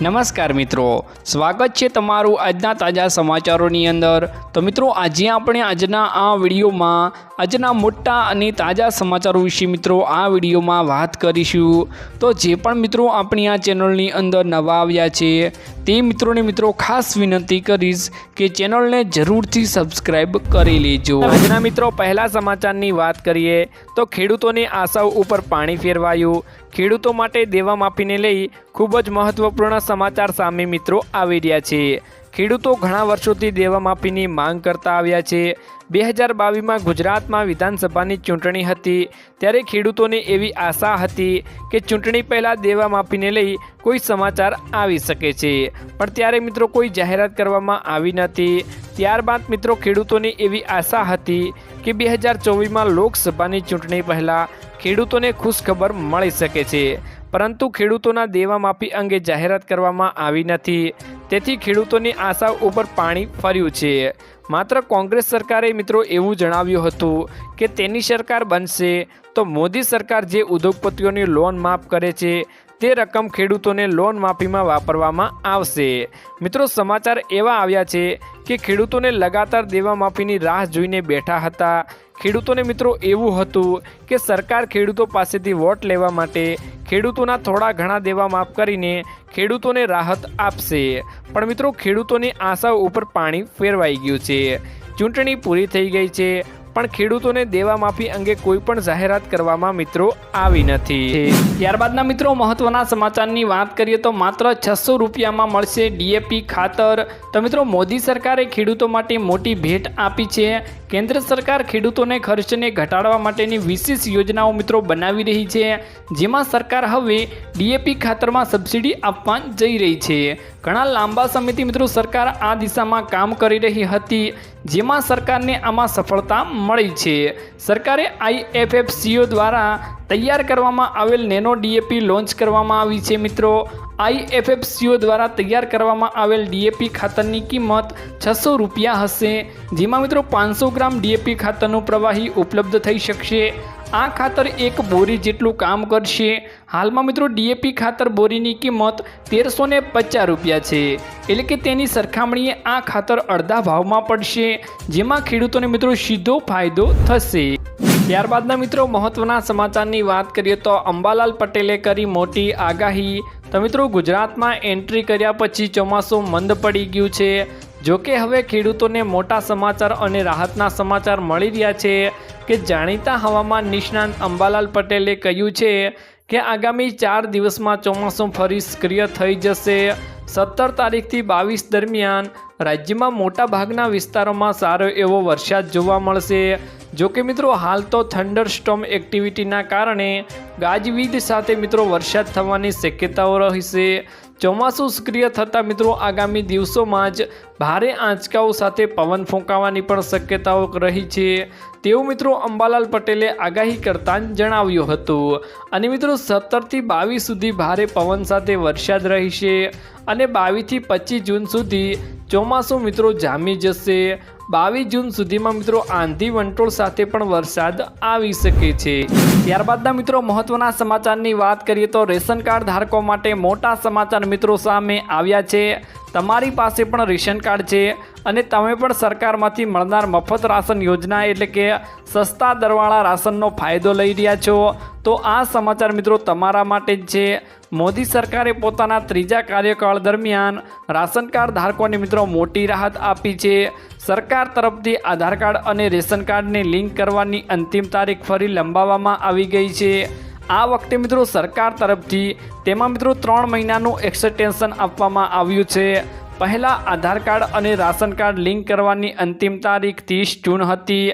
નમસ્કાર મિત્રો. સ્વાગત છે તમારું આજના તાજા સમાચારોની અંદર. તો મિત્રો, આજે આપણે આજના આ વિડીયોમાં, આજના મોટા અને તાજા સમાચારો વિશે મિત્રો આ વિડીયોમાં વાત કરીશું. તો જે પણ મિત્રો આપણી આ ચેનલની અંદર નવા આવ્યા છે, તે મિત્રોને મિત્રો ખાસ વિનંતી કરીશ કે ચેનલને જરૂરથી સબસ્ક્રાઈબ કરી લેજો. આજના મિત્રો, પહેલા સમાચારની વાત કરીએ, તો ખેડૂતોની આશાઓ ઉપર પાણી ફેરવાયું. ખેડૂતો માટે દેવા માફીને લઈ ખૂબ જ મહત્વપૂર્ણ સમાચાર સામે મિત્રો આવી રહ્યા છે. ખેડૂતો ઘણા વર્ષોથી દેવા માફીની માંગ કરતા આવ્યા છે. બે હજાર બાવીસમાં ગુજરાતમાં વિધાનસભાની ચૂંટણી હતી. ત્યારે ખેડૂતોને એવી આશા હતી કે ચૂંટણી પહેલાં દેવા માફીને લઈ કોઈ સમાચાર આવી શકે છે. પણ ત્યારે મિત્રો કોઈ જાહેરાત કરવામાં આવી નથી. ત્યારબાદ મિત્રો ખેડૂતોને એવી આશા હતી કે બે હજાર ચોવીસમાં લોકસભાની ચૂંટણી પહેલાં ખેડૂતોને ખુશખબર મળી શકે છે. પરંતુ ખેડૂતોના દેવા માફી અંગે જાહેરાત કરવામાં આવી નથી. તેથી ખેડૂતોની આશા ઉપર પાણી ફર્યું છે. માત્ર કોંગ્રેસ સરકારે મિત્રો એવું જણાવ્યું હતું કે તેની સરકાર બનશે તો મોદી સરકાર જે ઉદ્યોગપતિઓની લોન માફ કરે છે તે રકમ ખેડૂતોને લોન માફીમાં વાપરવામાં આવશે. મિત્રો સમાચાર એવા આવ્યા છે કે ખેડૂતોને લગાતાર દેવા માફીની રાહ જોઈને બેઠા હતા. ખેડૂતોને મિત્રો એવું હતું કે સરકાર ખેડૂતો પાસેથી વોટ લેવા માટે ખેડૂતોના થોડા ઘણા દેવા માફ કરીને ખેડૂતોને રાહત આપશે. પણ મિત્રો, ખેડૂતોની આશાઓ ઉપર પાણી ફેરવાઈ ગયું છે. ચૂંટણી પૂરી થઈ ગઈ છે, પણ ખેડૂતોને દેવા માફી અંગે કોઈ પણ જાહેરાત કરવામાં મિત્રો આવી નથી. ત્યારબાદના મિત્રો, મહત્વના સમાચારની વાત કરીએ તો માત્ર છસો રૂપિયામાં મળશે ડીએપી ખાતર. તો મિત્રો, મોદી સરકારે ખેડૂતો માટે મોટી ભેટ આપી છે. કેન્દ્ર સરકાર ખેડૂતોને ખર્ચને ઘટાડવા માટેની વિશેષ યોજનાઓ મિત્રો બનાવી રહી છે, જેમાં સરકાર હવે ડીએપી ખાતરમાં સબસિડી આપવા જઈ રહી છે. ઘણા લાંબા સમયથી મિત્રો સરકાર આ દિશામાં કામ કરી રહી હતી, જેમાં સરકારને આમાં સફળતા મળી છે. સરકારે આઈએફએફસીઓ દ્વારા તૈયાર કરવામાં આવેલ નેનો ડીએપી લોન્ચ કરવામાં આવી છે મિત્રો. આઈએફએફસીઓ દ્વારા તૈયાર કરવામાં આવેલ ડીએપી ખાતરની કિંમત છસો રૂપિયા હશે, જેમાં મિત્રો પાંચસો ગ્રામ ડીએપી ખાતરનું પ્રવાહી ઉપલબ્ધ થઈ શકશે. આ ખાતર એક બોરી જેટલું કામ કરશે. હાલમાં મિત્રો ડીએપી ખાતર બોરીની કિંમત તેરસો ને પચાસ રૂપિયા છે. એટલે કે તેની સરખામણીએ આ ખાતર અડધા ભાવમાં પડશે, જેમાં ખેડૂતોને મિત્રો સીધો ફાયદો થશે. ત્યારબાદના મિત્રો, મહત્વના સમાચારની વાત કરીએ તો અંબાલાલ પટેલે કરી મોટી આગાહી. તો મિત્રો, ગુજરાતમાં એન્ટ્રી કર્યા પછી ચોમાસું મંદ પડી ગયું છે. જોકે હવે ખેડૂતોને મોટા સમાચાર અને રાહતના સમાચાર મળી રહ્યા છે કે જાણીતા હવામાન નિષ્ણાંત અંબાલાલ પટેલે કહ્યું છે કે આગામી ચાર દિવસમાં ચોમાસું ફરી સક્રિય થઈ જશે. સત્તર તારીખથી બાવીસ દરમિયાન રાજ્યમાં મોટાભાગના વિસ્તારોમાં સારો એવો વરસાદ જોવા મળશે. જોકે મિત્રો હાલ તો થંડરસ્ટોમ એક્ટિવિટીના કારણે ગાજવીજ સાથે મિત્રો વરસાદ થવાની શક્યતાઓ રહેશે. ચોમાસું સક્રિય થતાં મિત્રો આગામી દિવસોમાં જ ભારે આંચકાઓ સાથે પવન ફૂંકાવાની પણ શક્યતાઓ રહી છે. તેવું મિત્રો અંબાલાલ પટેલે આગાહી કરતાં જણાવ્યું હતું. અને મિત્રો સત્તરથી બાવીસ સુધી ભારે પવન સાથે વરસાદ રહેશે અને બાવીસથી પચીસ જૂન સુધી ચોમાસું મિત્રો જામી જશે. બાવીસ જૂન સુધીમાં મિત્રો આંધી વંટોળ સાથે પણ વરસાદ આવી શકે છે. ત્યારબાદના મિત્રો મહત્વના સમાચારની વાત કરીએ તો રેશન કાર્ડ ધારકો માટે મોટા સમાચાર મિત્રો સામે આવ્યા છે. તમારી પાસે પણ રેશન કાર્ડ છે અને તમે પણ સરકારમાંથી મળનાર મફત રાશન યોજના એટલે કે સસ્તા દરવાળા રાશનનો ફાયદો લઈ રહ્યા છો. તો આ સમાચાર મિત્રો તમારા માટે જ છે. મોદી સરકારે પોતાના ત્રીજા કાર્યકાળ દરમિયાન રાશન કાર્ડ ધારકોને મિત્રો મોટી રાહત આપી છે. સરકાર તરફથી આધાર કાર્ડ અને રેશન કાર્ડને લિંક કરવાની અંતિમ તારીખ ફરી લંબાવવામાં આવી ગઈ છે. આ વખતે મિત્રો સરકાર તરફથી તેમાં મિત્રો ત્રણ મહિનાનું એક્સટેન્શન આપવામાં આવ્યું છે. પહેલાં આધાર કાર્ડ અને રાશન કાર્ડ લિંક કરવાની અંતિમ તારીખ ત્રીસ જૂન હતી,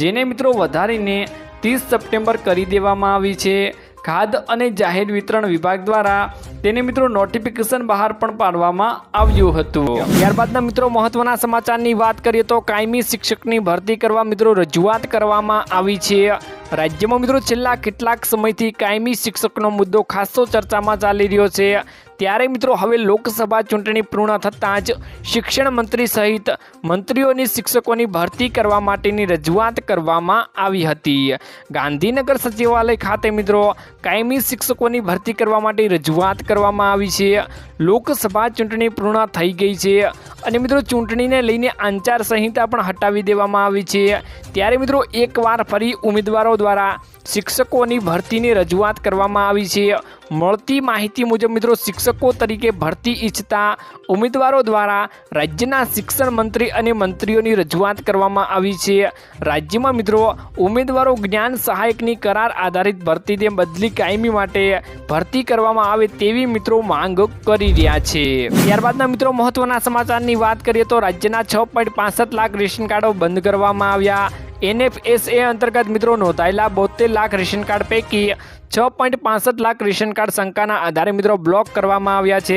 જેને મિત્રો વધારીને ત્રીસ સપ્ટેમ્બર કરી દેવામાં આવી છે. ખાદ્ય અને જાહેર વિતરણ વિભાગ દ્વારા તેને મિત્રો નોટિફિકેશન બહાર પણ પાડવામાં આવ્યું હતું. ત્યારબાદના મિત્રો મહત્વના સમાચારની વાત કરીએ તો કાયમી શિક્ષકની ભરતી કરવા મિત્રો રજૂઆત કરવામાં આવી છે. રાજ્યમાં મિત્રો છેલ્લા કેટલાક સમયથી કાયમી શિક્ષકનો મુદ્દો ખાસો ચર્ચામાં ચાલી રહ્યો છે. ત્યારે મિત્રો હવે લોકસભા ચૂંટણી પૂર્ણ થતાં જ શિક્ષણ મંત્રી સહિત મંત્રીઓની શિક્ષકોની ભરતી કરવા માટેની રજૂઆત કરવામાં આવી હતી. ગાંધીનગર સચિવાલય ખાતે મિત્રો કાયમી શિક્ષકોની ભરતી કરવા માટે રજૂઆત કરવામાં આવી છે. લોકસભા ચૂંટણી પૂર્ણ થઈ ગઈ છે. અને મિત્રો ચૂંટણીને લઈને આચારસંહિતા પણ હટાવી દેવામાં આવી છે. ત્યારે મિત્રો એકવાર ફરી ઉમેદવારો દ્વારા શિક્ષકોની ભરતીની રજૂઆત કરવામાં આવી છે. મળતી માહિતી મુજબ મિત્રો શિક્ષકો તરીકે ભરતી ઈચ્છતા ઉમેદવારો દ્વારા રાજ્યના શિક્ષણ મંત્રી અને મંત્રીઓની રજૂઆત કરવામાં આવી છે. રાજ્યમાં મિત્રો ઉમેદવારો જ્ઞાન સહાયકની કરાર આધારિત ભરતીને બદલી કાયમી માટે ભરતી કરવામાં આવે તેવી મિત્રો માંગ કરી રહ્યા છે. ત્યારબાદના મિત્રો મહત્વના સમાચારની વાત કરીએ તો રાજ્યના છ લાખ રેશન કાર્ડો બંધ કરવામાં આવ્યા. એનએફએસએ અંતર્ગત મિત્રો નોંધાયેલા બોતેર લાખ રેશન કાર્ડ પૈકી છ પોઈન્ટ પાસઠ લાખ રેશન કાર્ડ શંકાના આધારે મિત્રો બ્લોક કરવામાં આવ્યા છે.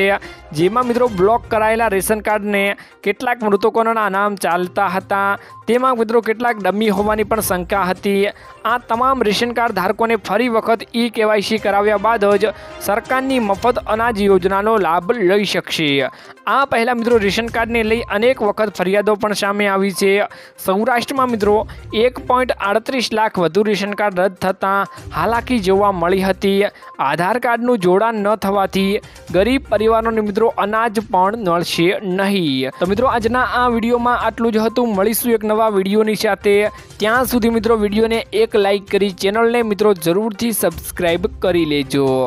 જેમાં મિત્રો બ્લોક કરાયેલા રેશન કાર્ડને કેટલાક મૃતકોના નામ ચાલતા હતા. તેમાં મિત્રો કેટલાક ડમી હોવાની પણ શંકા હતી. આ તમામ રેશન કાર્ડ ધારકોને ફરી વખત ઈ કેવાયસી કરાવ્યા બાદ જ સરકારની મફત અનાજ યોજનાનો લાભ લઈ શકશે. આ પહેલાં મિત્રો રેશન કાર્ડને લઈ અનેક વખત ફરિયાદો પણ સામે આવી છે. સૌરાષ્ટ્રમાં મિત્રો એક લાખ વધુ રેશન કાર્ડ રદ થતાં હાલાકી જોવા મળી હતી. આધાર કાર્ડનું જોડાણ ન થવાથી ગરીબ પરિવારોને મિત્રો અનાજ પણ મળશે નહીં. તો મિત્રો આજના આ વિડીયોમાં આટલું જ હતું. મળીશું એક નવા વિડીયોની સાથે. ત્યાં સુધી મિત્રો વિડીયોને એક લાઈક કરી ચેનલને મિત્રો જરૂરથી સબસ્ક્રાઈબ કરી લેજો.